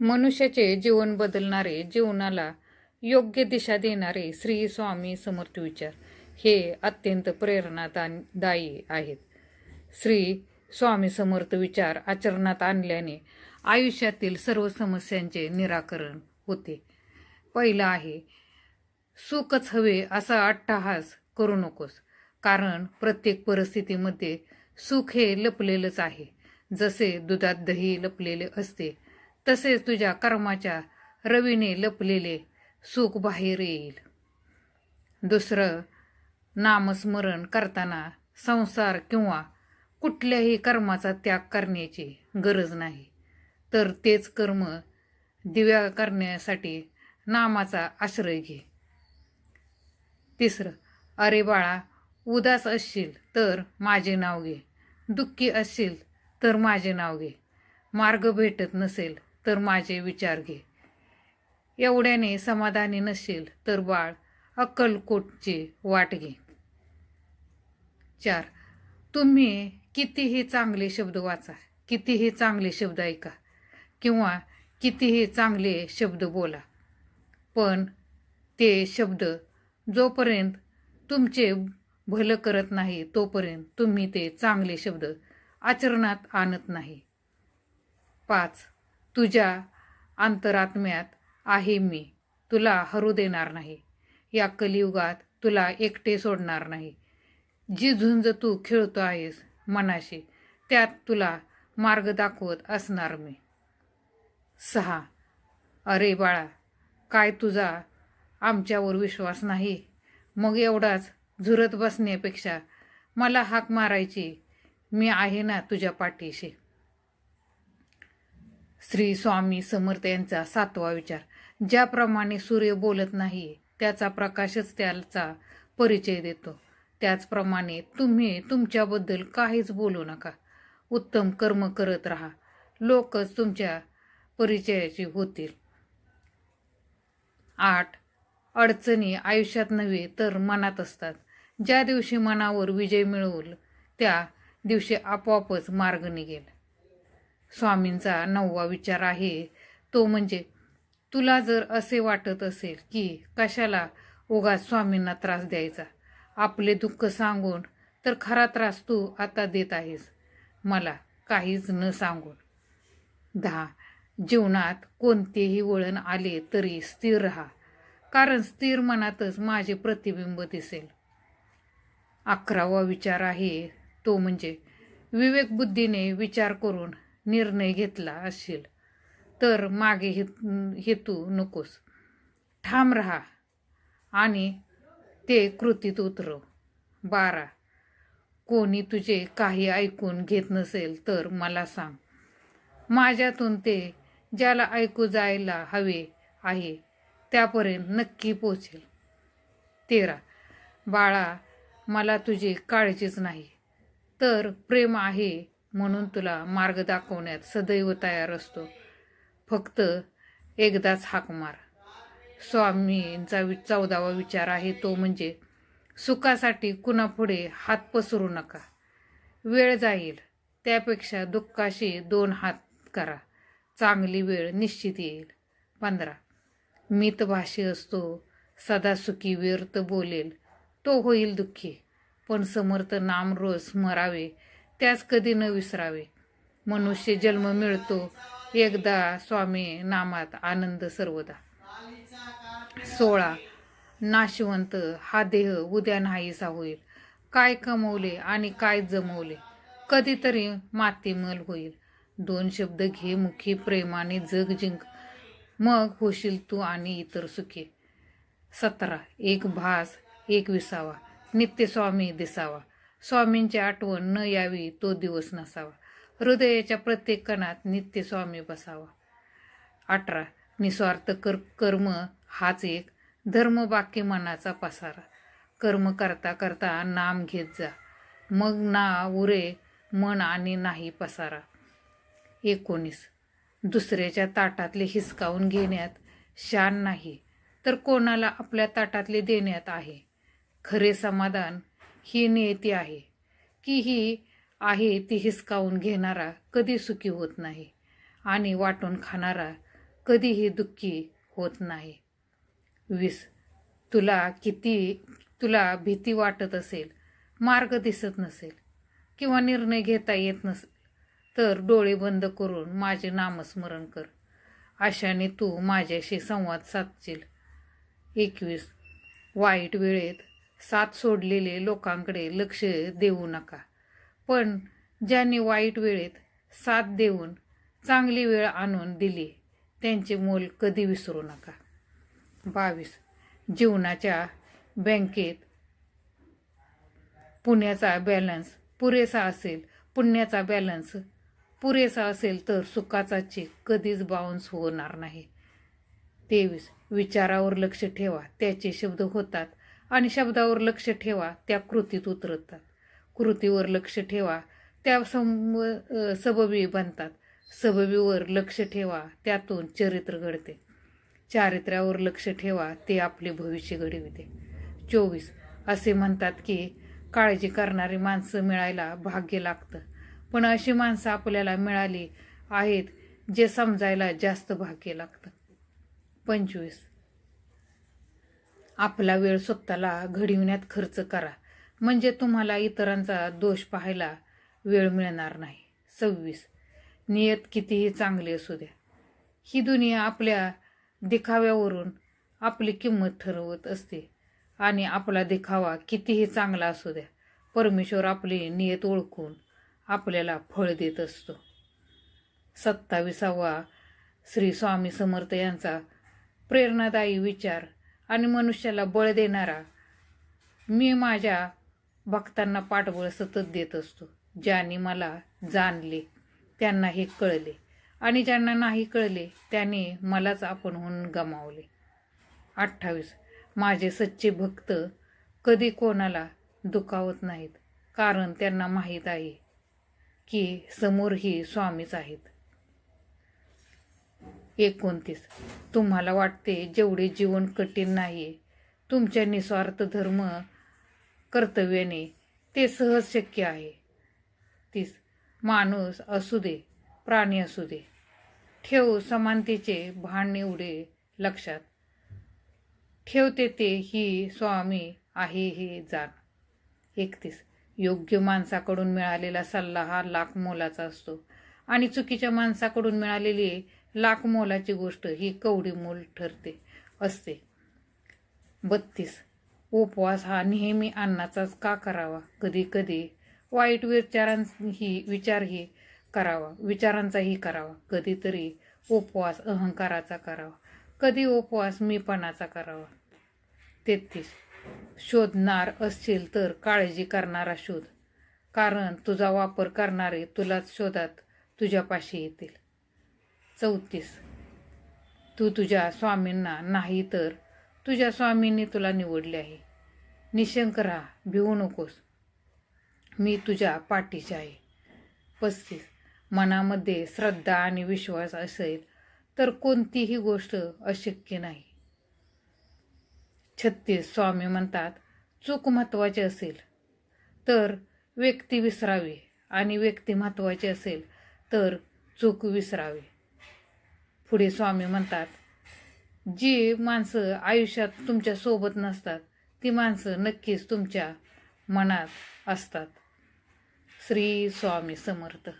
मनुष्याचे जीवन बदलणारे जीवनाला योग्य दिशा देणारे श्री स्वामी समर्थ विचार हे अत्यंत प्रेरणादायी आहेत. श्री स्वामी समर्थ विचार आचरणात आणल्याने आयुष्यातील सर्व समस्यांचे निराकरण होते. पहिलं आहे सुखच हवे असा अट्टहास करू नकोस कारण प्रत्येक परिस्थितीमध्ये सुख हे लपलेलंच आहे. जसे दुधात दही लपलेले असते तसेच तुझ्या कर्माच्या रवीने लपलेले सुख बाहेर येईल. दुसरं नामस्मरण करताना संसार किंवा कुठल्याही कर्माचा त्याग करण्याची गरज नाही. तर तेच कर्म दिव्या करण्यासाठी नामाचा आश्रय घे. तिसरं अरे बाळा उदास असशील तर माझे नाव घे. दुःखी असशील तर माझे नाव घे. मार्ग भेटत नसेल तर माझे विचार घे. एवढ्याने समाधानी नसेल तर बाळ अक्कलकोटची वाट घे. चार. तुम्ही कितीही चांगले शब्द वाचा कितीही चांगले शब्द ऐका किंवा कितीही चांगले शब्द बोला. पण ते शब्द जोपर्यंत तुमचे भलं करत नाही तोपर्यंत तुम्ही ते चांगले शब्द आचरणात आणत नाही. पाच. तुझ्या अंतरात्म्यात आहे मी. तुला हरू देणार नाही. या कलियुगात तुला एकटे सोडणार नाही. जी झुंज तू खेळतो आहेस मनाशी त्यात तुला मार्ग दाखवत असणार मी. सहा. अरे बाळा काय तुझा आमच्यावर विश्वास नाही? मग एवढाच झुरत बसण्यापेक्षा मला हाक मारायची मी आहे ना तुझ्या पाठीशी. श्री स्वामी समर्थ यांचा सातवा विचार. ज्याप्रमाणे सूर्य बोलत नाही त्याचा प्रकाशच त्याचा परिचय देतो. त्याचप्रमाणे तुम्ही तुमच्याबद्दल काहीच बोलू नका. उत्तम कर्म करत राहा. लोकच तुमच्या परिचयाची होतील. आठ. अडचणी आयुष्यात नव्हे तर मनात असतात. ज्या दिवशी मनावर विजय मिळवल त्या दिवशी आपोआपच मार्ग निघेल. स्वामींचा नववा विचार आहे. तो म्हणजे तुला जर असे वाटत असेल की कशाला उगाच स्वामींना त्रास द्यायचा? आपले दुःख सांगून तर खरा त्रास तू आता देत आहेस. मला काहीच न सांगून. दहा. जीवनात कोणतेही वळण आले तरी स्थिर राहा. कारण स्थिर मनातच माझे प्रतिबिंब दिसेल. अकरावा विचार आहे. तो म्हणजे विवेकबुद्धीने विचार करून निर्णय घेतला असशील तर मागे हे हेतू नकोस. ठाम राहा आणि ते कृतीत उतरव. बारा कोणी तुझे काही ऐकून घेत नसेल तर मला सांग. माझ्यातून ते ज्याला ऐकू जायला हवे आहे त्यापर्यंत नक्की पोचेल तेरा बाळा मला तुझी काळजीच नाही. तर प्रेम आहे म्हणून तुला मार्ग दाखवण्यात सदैव तयार असतो. फक्त एकदाच हाक मार. स्वामींचा वि चौदावा विचार आहे तो म्हणजे सुखासाठी कुणापुढे हात पसरू नका. वेळ जाईल त्यापेक्षा दुःखाशी दोन हात करा. चांगली वेळ निश्चित येईल. पंधरा. मितभाषी असतो सदा सुखी व्यर्थ बोलेल. तो होईल दुःखी. पण समर्थ नाम रोज स्मरावे त्यास कधी न विसरावे. मनुष्य जन्म मिळतो एकदा स्वामी नामात आनंद सर्वदा. सोळा. नाशवंत हा देह उद्या नाहीसा होईल. काय कमवले आणि काय जमवले? कधीतरी मातीमल होईल. दोन शब्द घे मुखी प्रेमाने जग जिंक. मग होशील तू आणि इतर सुखी. सतरा. एक भास एक विसावा. नित्य स्वामी दिसावा. स्वामींची आठवण न यावी तो दिवस नसावा. हृदयाच्या प्रत्येक कणात नित्य स्वामी बसावा. अठरा. निस्वार्थ कर कर्म हाच एक. धर्म बाकी मनाचा पसारा. कर्म करता करता नाम घेत जा. मग ना उरे मन आणि नाही पसारा. एकोणीस. दुसऱ्याच्या ताटातले हिसकावून घेण्यात शान नाही तर कोणाला आपल्या ताटातले देण्यात आहे? खरे समाधान ही नियती आहे. की ही आहे ती हिसकावून घेणारा कधी सुखी होत नाही आणि वाटून खाणारा कधीही दुःखी होत नाही. वीस. तुला किती तुला भीती वाटत असेल मार्ग दिसत नसेल किंवा निर्णय घेता येत नसेल तर डोळे बंद करून माझे नामस्मरण कर. अशाने तू माझ्याशी संवाद साधशील. एकवीस. वाईट वेळेत साथ सोडलेले लोकांकडे लक्ष देऊ नका. पण ज्यांनी वाईट वेळेत साथ देऊन चांगली वेळ आणून दिली त्यांचे मोल कधी विसरू नका. बावीस. जीवनाच्या बँकेत पुण्याचा बॅलन्स पुरेसा असेल पुण्याचा बॅलन्स पुरेसा असेल तर सुखाचा चेक कधीच बाउन्स होणार नाही. तेवीस. विचारावर लक्ष ठेवा त्याचे शब्द होतात. आणि शब्दावर लक्ष ठेवा त्या कृतीत उतरतात. कृतीवर लक्ष ठेवा त्या सम सबबी बनतात. सबबीवर लक्ष ठेवा त्यातून चरित्र घडते. चारित्र्यावर लक्ष ठेवा ते आपले भविष्य घडविते. चोवीस. असे म्हणतात की काळजी करणारी माणसं मिळायला भाग्य लागतं. पण अशी माणसं आपल्याला मिळाली आहेत जे समजायला जास्त भाग्य लागतं. पंचवीस. आपला वेळ स्वतःला घडविण्यात खर्च करा. म्हणजे तुम्हाला इतरांचा दोष पाहायला वेळ मिळणार नाही. सव्वीस. नियत कितीही चांगली असू द्या. ही दुनिया आपल्या दिखाव्यावरून आपली किंमत ठरवत असते आणि आपला दिखावा कितीही चांगला असू द्या परमेश्वर आपली नियत ओळखून आपल्याला फळ देत असतो. सत्ताविसावा श्री स्वामी समर्थ यांचा प्रेरणादायी विचार आणि मनुष्याला बळ देणारा मी माझ्या भक्तांना पाठबळ सतत देत असतो. ज्यांनी मला जाणले त्यांना हे कळले. आणि ज्यांना नाही कळले त्याने मलाच आपणहून गमावले. अठ्ठावीस. माझे सच्चे भक्त कधी कोणाला दुखावत नाहीत कारण त्यांना माहीत आहे की समोर ही स्वामीच आहेत. एकोणतीस. तुम्हाला वाटते जेवढे जीवन कठीण नाही तुमच्या निस्वार्थ धर्म कर्तव्याने ते सहज शक्य आहे. तीस. माणूस असू दे प्राणी असू दे. ठेव समानतेचे भान एवढे लक्षात. ठेवते ते ही स्वामी आहे हे जाण. एकतीस. योग्य माणसाकडून मिळालेला सल्ला हा लाख मोलाचा असतो. आणि चुकीच्या माणसाकडून मिळालेली लाख मोलाची गोष्ट ही कवडी मोल ठरते असते. बत्तीस. उपवास हा नेहमी अन्नाचाच का करावा? कधी कधी वाईट विचारांही विचारही करावा विचारांचाही करावा. कधीतरी उपवास अहंकाराचा करावा. कधी उपवास मीपणाचा करावा? तेहतीस. शोधणार असशील तर काळजी करणारा शोध. कारण तुझा वापर करणारे तुलाच शोधात तुझ्यापाशी येतील. चौतीस. तू तुझ्या स्वामींना नाही तर तुझ्या स्वामींनी तुला निवडले आहे. निशंक राहा भिवू नकोस. मी तुझ्या पाठीशी आहे. पस्तीस. मनामध्ये श्रद्धा आणि विश्वास असेल तर कोणतीही गोष्ट अशक्य नाही. छत्तीस. स्वामी म्हणतात चूक महत्त्वाची असेल तर व्यक्ती विसरावी आणि व्यक्ती महत्त्वाची असेल तर चूक विसरावी. पुढे स्वामी म्हणतात जी माणसं आयुष्यात तुमच्यासोबत नसतात ती माणसं नक्कीच तुमच्या मनात असतात. श्री स्वामी समर्थ.